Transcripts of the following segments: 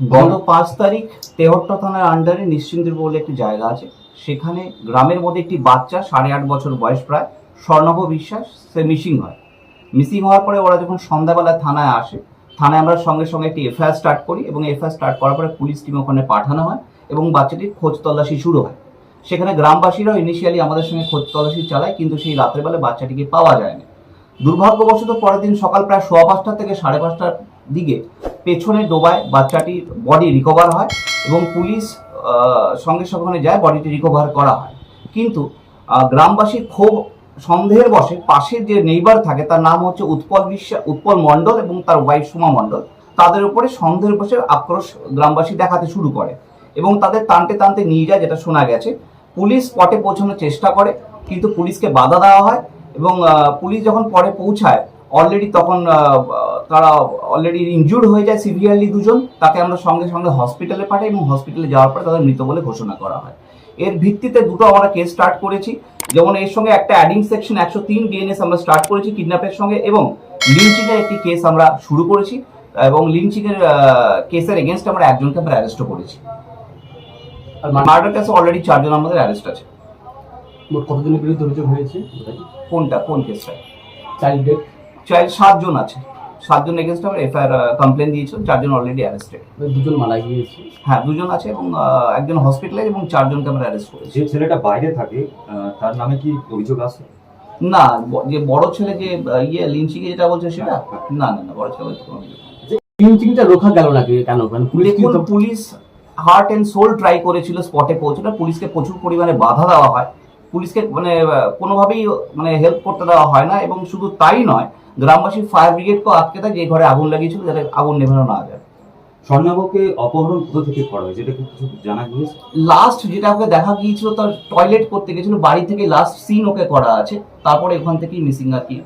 গত পাঁচ তারিখ তেহট্ট থানার আন্ডারে নিশ্চিন্দির বলে একটি জায়গা আছে। সেখানে গ্রামের মধ্যে একটি বাচ্চা, সাড়ে আট বছর বয়স প্রায়, স্বর্ণভ বিশ্বাস, সে মিসিং হয়। মিসিং হওয়ার পরে ওরা যখন সন্ধ্যাবেলা থানায় আসে, থানায় আমরা সঙ্গে সঙ্গে একটি এফআইআর স্টার্ট করি এবং এফআইআর স্টার্ট করার পরে পুলিশ টিম ওখানে পাঠানো হয় এবং বাচ্চাটির খোঁজ তল্লাশি শুরু হয়। সেখানে গ্রামবাসীরাও ইনিশিয়ালি আমাদের সঙ্গে খোঁজ তল্লাশি চালায়, কিন্তু সেই রাত্রেবেলা বাচ্চাটিকে পাওয়া যায়নি। দুর্ভাগ্যবশত পরের দিন সকাল প্রায় সোয়া পাঁচটা থেকে সাড়ে পাঁচটার দিকে পেছনে ডোবায় বাচ্চাটির বডি রিকভার হয় এবং পুলিশ সঙ্গে সঙ্গে যায় বডিটি রিকভার করা হয়। কিন্তু গ্রামবাসীর ক্ষোভ সন্দেহের বসে পাশের যে নেইবার থাকে, তার নাম হচ্ছে উৎপল বিশ্বাস উৎপল মণ্ডল এবং তার ওয়াইফ সুমা মণ্ডল। তাদের উপরে সন্দেহের বসে আক্রোশ গ্রামবাসী দেখাতে শুরু করে এবং তাদের টানতে টানতে নিয়ে যায়, যেটা শোনা গেছে। পুলিশ স্পটে পৌঁছানোর চেষ্টা করে, কিন্তু পুলিশকে বাধা দেওয়া হয় এবং পুলিশ যখন পরে পৌঁছায় অলরেডি তখন তারা অলরেডি ইনজুর্ড হয়ে যায় সিভিয়ারলি দুজন। তাকে আমরা সঙ্গে সঙ্গে হসপিটালে পাঠাই এবং হসপিটালে যাওয়ার পরে তাদের মৃত বলে ঘোষণা করা হয়। এর ভিত্তিতে দুটো আমরা কেস স্টার্ট করেছি। যেমন এর সঙ্গে একটা অ্যাডিং সেকশন একশো তিন বিএনএস আমরা স্টার্ট করেছি কিডন্যাপের সঙ্গে এবং লিঞ্চিং এর একটি কেস আমরা শুরু করেছি। এবং লিঞ্চিং এর কেসের এগেনস্ট আমরা একজনকে আমরা অ্যারেস্টও করেছি। আর মার্ডার কেসে অলরেডি চারজন আমাদের অ্যারেস্ট আছে। মোট কতজনের বিরুদ্ধে অভিযোগ হয়েছে? কোনটা? কোন কেসটা চাইল্ড ডেট চাইল্ড সাতজন আছে। সাতজন এগেনস্ট আমরা এফআইআর কমপ্লেন দিয়েছিল চারজন অলরেডি অ্যারেস্টেড দুজন মারা গিয়েছে? হ্যাঁ দুজন আছে এবং একজন হসপিটালে এবং চারজনকে আমরা অ্যারেস্ট করেছি। যে ছেলেটা বাইরে থাকে তার নামে কি অভিযোগ আছে? না যে বড় ছেলে যে ইয়ে লিঞ্চিকে যেটা বলছে সেটা? না না না বড় ছেলে বলছে কোনো অভিযোগ লিঞ্চিংটা রোখা গেল না কেন? কারণ police police heart and soul try করেছিল স্পটে পৌঁছানো পুলিশকে প্রচুর পরিমাণে বাধা দেওয়া হয়। পুলিশকে মানে কোনোভাবেই মানে হেল্প করতে দেওয়া হয় না এবং শুধু তাই নয় গ্রামবাসী ফায়ার ব্রিগেডকেও আটকে দেয় যে ঘরে আগুন লাগিয়েছিল যাতে আগুন নেভানো না যায়। স্বর্ণাবকে অপহরণ কোথা থেকে করা হয় যেটা কিছু জানা গিয়েছে? লাস্ট যেটা ওকে দেখা গিয়েছিল তার টয়লেট করতে গেছিল বাড়ি থেকে লাস্ট সিন ওকে করা আছে তারপরে ওখান থেকেই মিসিং আর কি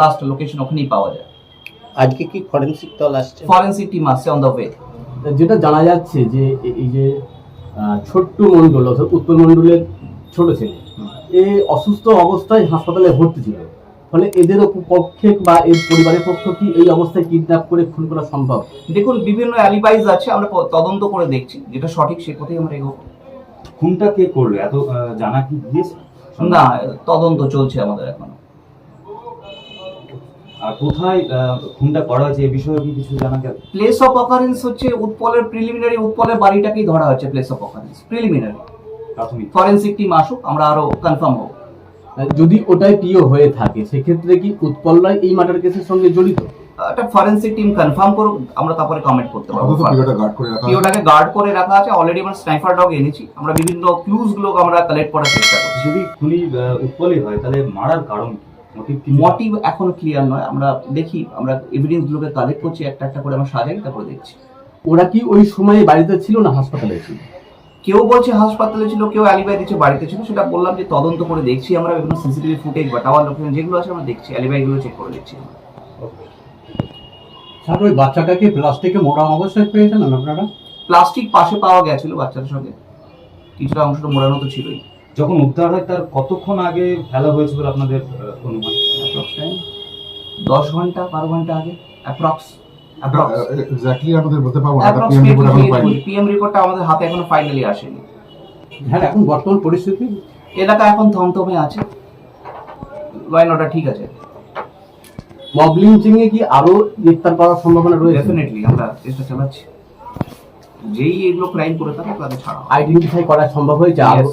লাস্ট লোকেশন ওখানেই পাওয়া যায়। আজকে কি ফরেন্সিক দল আসছে? ফরেন্সিক টিম আসছে অন দ্য ওয়ে যেটা জানা যাচ্ছে যে এই যে ছোট্ট মন্ডল অর্থাৎ উত্তর মন্ডলের ছোট ছেলে। এ অসুস্থ অবস্থায় হাসপাতালে ভর্তি ছিল। ফলে এদের পক্ষে বা এর পরিবারের পক্ষ কি এই অবস্থায় কিডন্যাপ করে খুন করা সম্ভব? দেখুন বিভিন্ন অ্যালিবাইজ আছে আমরা তদন্ত করে দেখছি। যেটা সঠিক সে কথাই আমরা এগোবো। খুনটা কে করল? এত আহ, জানা কি গিয়েছে না তদন্ত চলছে আমাদের এখন। আর কোথায় আহ, খুনটা করা হয়েছে? এই বিষয়ে কি কিছু জানা গেল? প্লেস অফ অকারেন্স হচ্ছে উৎপলের প্রিলিমিনারি উৎপলের বাড়িটাকেই ধরা হচ্ছে প্লেস অফ অকারেন্স প্রিলিমিনারি প্রাথমিক। ফরেন্সিক টিম আসুক আমরা আরও কনফার্ম হব। যদি ওটাই পিও হয়ে থাকে সেক্ষেত্রে কি উৎপল রায় এই মার্ডার কেসের সঙ্গে জড়িত? একটা ফরেন্সিক টিম কনফার্ম করুক আমরা তারপরে কমেন্ট করতে পারব। পিওটাকে গার্ড করে রাখা আছে। অলরেডি আমরা স্নাইফার ডগ এনেছি। আমরা বিভিন্ন ক্লুজ গুলোকে আমরা কালেক্ট করার চেষ্টা করছি। যদি খুনি উৎপলই হয় তাহলে মারার কারণ মোটিভ এখন ক্লিয়ার নয়। আমরা দেখি আমরা এভিডেন্স গুলোকে কালেক্ট করছি একটা একটা করে আমরা সাজাই তারপরে দেখছি। ওরা কি ওই সময়ে বাড়িতে ছিল না হাসপাতালে ছিল? কেউ বলছে হাসপাতালে ছিল কেউ অ্যালিবাই দিচ্ছে বাড়িতে ছিল সেটা বললাম যে তদন্ত করে দেখছি আমরা বিভিন্ন সিসিটিভি ফুটেজ বা টাওয়ার লোকেশন যেগুলো আছে আমরা দেখছি অ্যালিবাই গুলো চেক করে দেখছি স্যার ওই বাচ্চাটাকে প্লাস্টিকে মোড়া অবস্থায় পেয়েছেন আপনারা? প্লাস্টিক পাশে পাওয়া গেছিল বাচ্চাদের সঙ্গে। কিছুটা অংশটা মোড়ানো তো ছিলই। যখন উদ্ধার হয় তার কতক্ষণ আগে ফেলা হয়েছে বলে আপনাদের অনুমান? দশ ঘণ্টা বারো ঘণ্টা আগে অ্যাপ্রক্স এক্স্যাক্টলি আমাদের বলতে পারব না এটা রিপোর্ট এখন পাইনি। পিএম রিপোর্টটা আমাদের হাতে এখনও ফাইনালি আসেনি। হ্যাঁ এখন বর্তমান পরিস্থিতি? এলাকা এখন থমথমে আছে। ঠিক আছে। মব লিঞ্চিং এ কি আরও গ্রেফতার করার সম্ভাবনা রয়েছে? ডেফিনেটলি আমরা চেষ্টা চালাচ্ছি। যেই এগুলো ক্রাইম করে থাকে তাদের ছাড়া আইডেন্টিফাই করা সম্ভব হয়েছে আরও.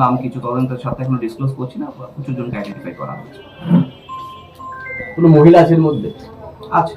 নাম কিছু তদন্তের সাথে এখনও ডিসক্লোজ করছি না প্রচুর জনকে আইডেন্টিফাই করা হয়েছে। কোনো মহিলা আছে এর মধ্যে? আচ্ছা